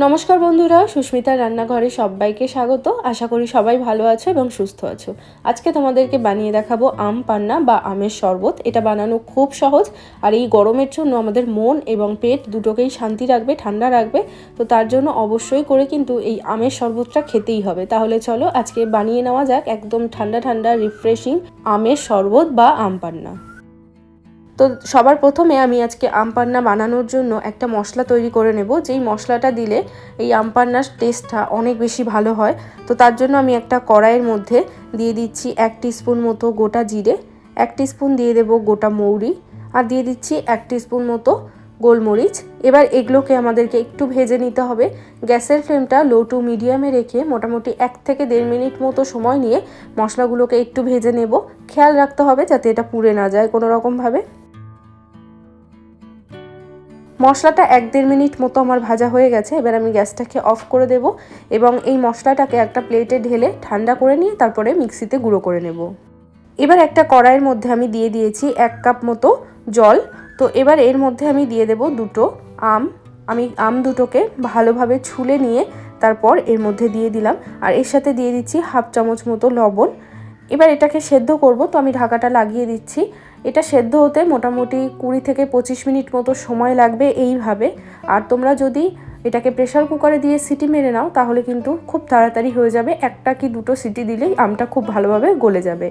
নমস্কার বন্ধুরা, সুস্মিতার রান্নাঘরে সবাইকে স্বাগত। আশা করি সবাই ভালো আছো এবং সুস্থ আছো। আজকে তোমাদেরকে বানিয়ে দেখাবো আম পান্না বা আমের শরবত। এটা বানানো খুব সহজ আর এই গরমের জন্য আমাদের মন এবং পেট দুটোকেই শান্তি রাখবে, ঠান্ডা রাখবে। তো তার জন্য অবশ্যই করে কিন্তু এই আমের শরবতটা খেতেই হবে। তাহলে চলো আজকে বানিয়ে নেওয়া যাক একদম ঠান্ডা ঠান্ডা রিফ্রেশিং আমের শরবত বা আম পান্না। তো সবার প্রথমে আমি আজকে আম পান্না বানানোর জন্য একটা মশলা তৈরি করে নেব। যেই মশলাটা দিলে এই আম পান্নার টেস্টটা অনেক বেশি ভালো হয়। তো তার জন্য আমি একটা কড়াইয়ের মধ্যে দিয়ে দিচ্ছি এক স্পুন মতো গোটা জিরে, এক স্পুন দিয়ে দেব গোটা মৌরি আর দিয়ে দিচ্ছি এক স্পুন মতো গোলমরিচ। এবার এগুলোকে আমাদেরকে একটু ভেজে নিতে হবে। গ্যাসের ফ্লেমটা লো টু মিডিয়ামে রেখে মোটামুটি এক থেকে দেড় মিনিট মতো সময় নিয়ে মশলাগুলোকে একটু ভেজে নেব। খেয়াল রাখতে হবে যাতে এটা পুড়ে না যায় কোনো রকমভাবে মশলাটা এক দেড় মিনিট মতো আমার ভাজা হয়ে গেছে। এবার আমি গ্যাসটাকে অফ করে দেব এবং এই মশলাটাকে একটা প্লেটে ঢেলে ঠান্ডা করে নিয়ে তারপরে মিক্সিতে গুঁড়ো করে নেব। এবার একটা কড়াইয়ের মধ্যে আমি দিয়ে দিয়েছি এক কাপ মতো জল। তো এবার এর মধ্যে আমি দিয়ে দেব দুটো আম। আমি আম দুটোকে ভালোভাবে ছুলে নিয়ে তারপর এর মধ্যে দিয়ে দিলাম। আর এর সাথে দিয়ে দিচ্ছি হাফ চামচ মতো লবণ। এবার এটাকে সেদ্ধ করব, তো আমি ঢাকাটা লাগিয়ে দিচ্ছি। এটা সেদ্ধ হতে মোটামুটি কুড়ি থেকে পঁচিশ মিনিট মতো সময় লাগবে এইভাবে। আর তোমরা যদি এটাকে প্রেশার কুকারে দিয়ে সিটি মেরে নাও, তাহলে কিন্তু খুব তাড়াতাড়ি হয়ে যাবে। একটা কি দুটো সিটি দিলেই আমটা খুব ভালোভাবে গলে যাবে।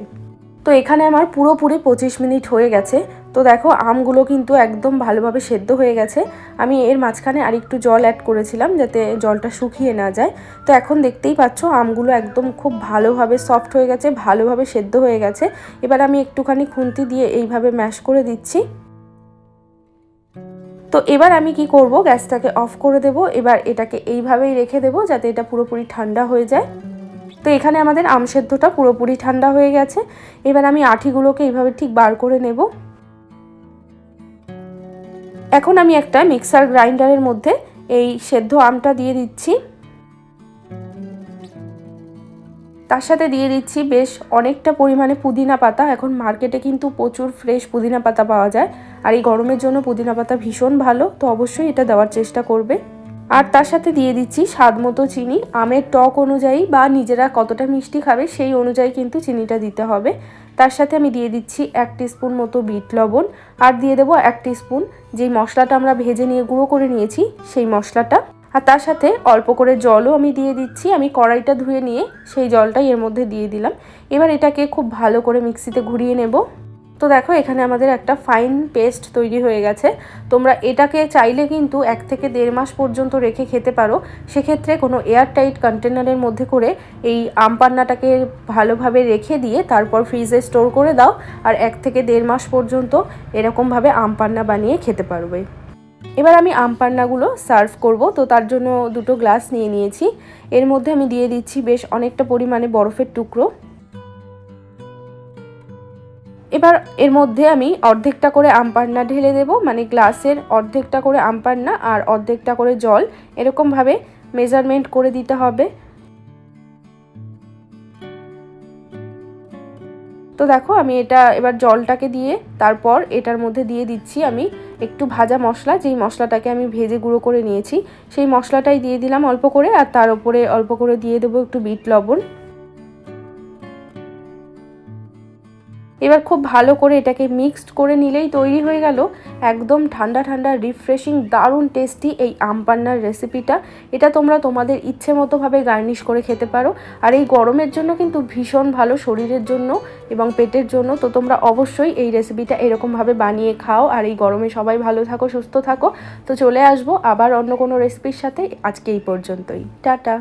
তো এখানে আমার পুরোপুরি পঁচিশ মিনিট হয়ে গেছে। তো দেখো, আমগুলো কিন্তু একদম ভালোভাবে সেদ্ধ হয়ে গেছে। আমি এর মাঝখানে আরেকটু জল অ্যাড করেছিলাম যাতে জলটা শুকিয়ে না যায়। তো এখন দেখতেই পাচ্ছ, আমগুলো একদম খুব ভালোভাবে সফট হয়ে গেছে, ভালোভাবে সেদ্ধ হয়ে গেছে। এবার আমি একটুখানি খুন্তি দিয়ে এইভাবে ম্যাশ করে দিচ্ছি। তো এবার আমি কি করব, গ্যাসটাকে অফ করে দেব। এবার এটাকে এইভাবেই রেখে দেব যাতে এটা পুরোপুরি ঠান্ডা হয়ে যায়। তো এখানে আমাদের আম সেদ্ধটা পুরোপুরি ঠান্ডা হয়ে গেছে। এবার আমি আঠিগুলোকে এইভাবে ঠিক বার করে নেব। এখন আমি একটা মিক্সার গ্রাইন্ডারের মধ্যে এই সেদ্ধ আমটা দিয়ে দিচ্ছি। তার সাথে দিয়ে দিচ্ছি বেশ অনেকটা পরিমাণে পুদিনা পাতা। এখন মার্কেটে কিন্তু প্রচুর ফ্রেশ পুদিনা পাতা পাওয়া যায়। আর এই গরমের জন্য পুদিনা পাতা ভীষণ ভালো, তো অবশ্যই এটা দেওয়ার চেষ্টা করবে। আর তার সাথে দিয়ে দিচ্ছি স্বাদ মতো চিনি। আমের টক অনুযায়ী বা নিজেরা কতটা মিষ্টি খাবে সেই অনুযায়ী কিন্তু চিনিটা দিতে হবে। তার সাথে আমি দিয়ে দিচ্ছি এক স্পুন মতো বিট লবণ আর দিয়ে দেবো এক স্পুন যেই মশলাটা আমরা ভেজে নিয়ে গুঁড়ো করে নিয়েছি সেই মশলাটা। আর তার সাথে অল্প করে জলও আমি দিয়ে দিচ্ছি, আমি কড়াইটা ধুয়ে নিয়ে সেই জলটাই এর মধ্যে দিয়ে দিলাম। এবার এটাকে খুব ভালো করে মিক্সিতে ঘুরিয়ে নেব। তো দেখো, এখানে আমাদের একটা ফাইন পেস্ট তৈরি হয়ে গেছে। তোমরা এটাকে চাইলে কিন্তু এক থেকে দেড় মাস পর্যন্ত রেখে খেতে পারো। সেক্ষেত্রে কোনো এয়ার টাইট কন্টেনারের মধ্যে করে এই আম পান্নাটাকে ভালোভাবে রেখে দিয়ে তারপর ফ্রিজে স্টোর করে দাও আর এক থেকে দেড় মাস পর্যন্ত এরকমভাবে আম পান্না বানিয়ে খেতে পারবে। এবার আমি আম পান্নাগুলো সার্ভ করব। তো তার জন্য দুটো গ্লাস নিয়ে নিয়েছি। এর মধ্যে আমি দিয়ে দিচ্ছি বেশ অনেকটা পরিমাণে বরফের টুকরো। এবার এর মধ্যে আমি অর্ধেকটা করে আমপান্না ঢেলে দেব মানে গ্লাসের অর্ধেকটা করে আমপান্না আর অর্ধেকটা করে জল। এরকমভাবে মেজারমেন্ট করে দিতে হবে। তো দেখো, আমি এটা এবার জলটাকে দিয়ে তারপর এটার মধ্যে দিয়ে দিচ্ছি আমি একটু ভাজা মশলা, যেই মশলাটাকে আমি ভেজে গুঁড়ো করে নিয়েছি, সেই মশলাটাই দিয়ে দিলাম অল্প করে, আর তার উপরে অল্প করে দিয়ে দেবো একটু বিট লবণ। এবার খুব ভালো করে এটাকে মিক্সড করে নিলেই তৈরি হয়ে গেল একদম ঠান্ডা ঠান্ডা রিফ্রেশিং দারুণ টেস্টি এই আম পান্নার রেসিপিটা এটা তোমরা তোমাদের ইচ্ছে মতোভাবে গার্নিশ করে খেতে পারো। আর এই গরমের জন্য কিন্তু ভীষণ ভালো শরীরের জন্য এবং পেটের জন্য। তো তোমরা অবশ্যই এই রেসিপিটা এরকমভাবে বানিয়ে খাও। আর এই গরমে সবাই ভালো থাকো, সুস্থ থাকো। তো চলে আসব আবার অন্য কোনো রেসিপির সাথে। আজকে এই পর্যন্তই। টাটা।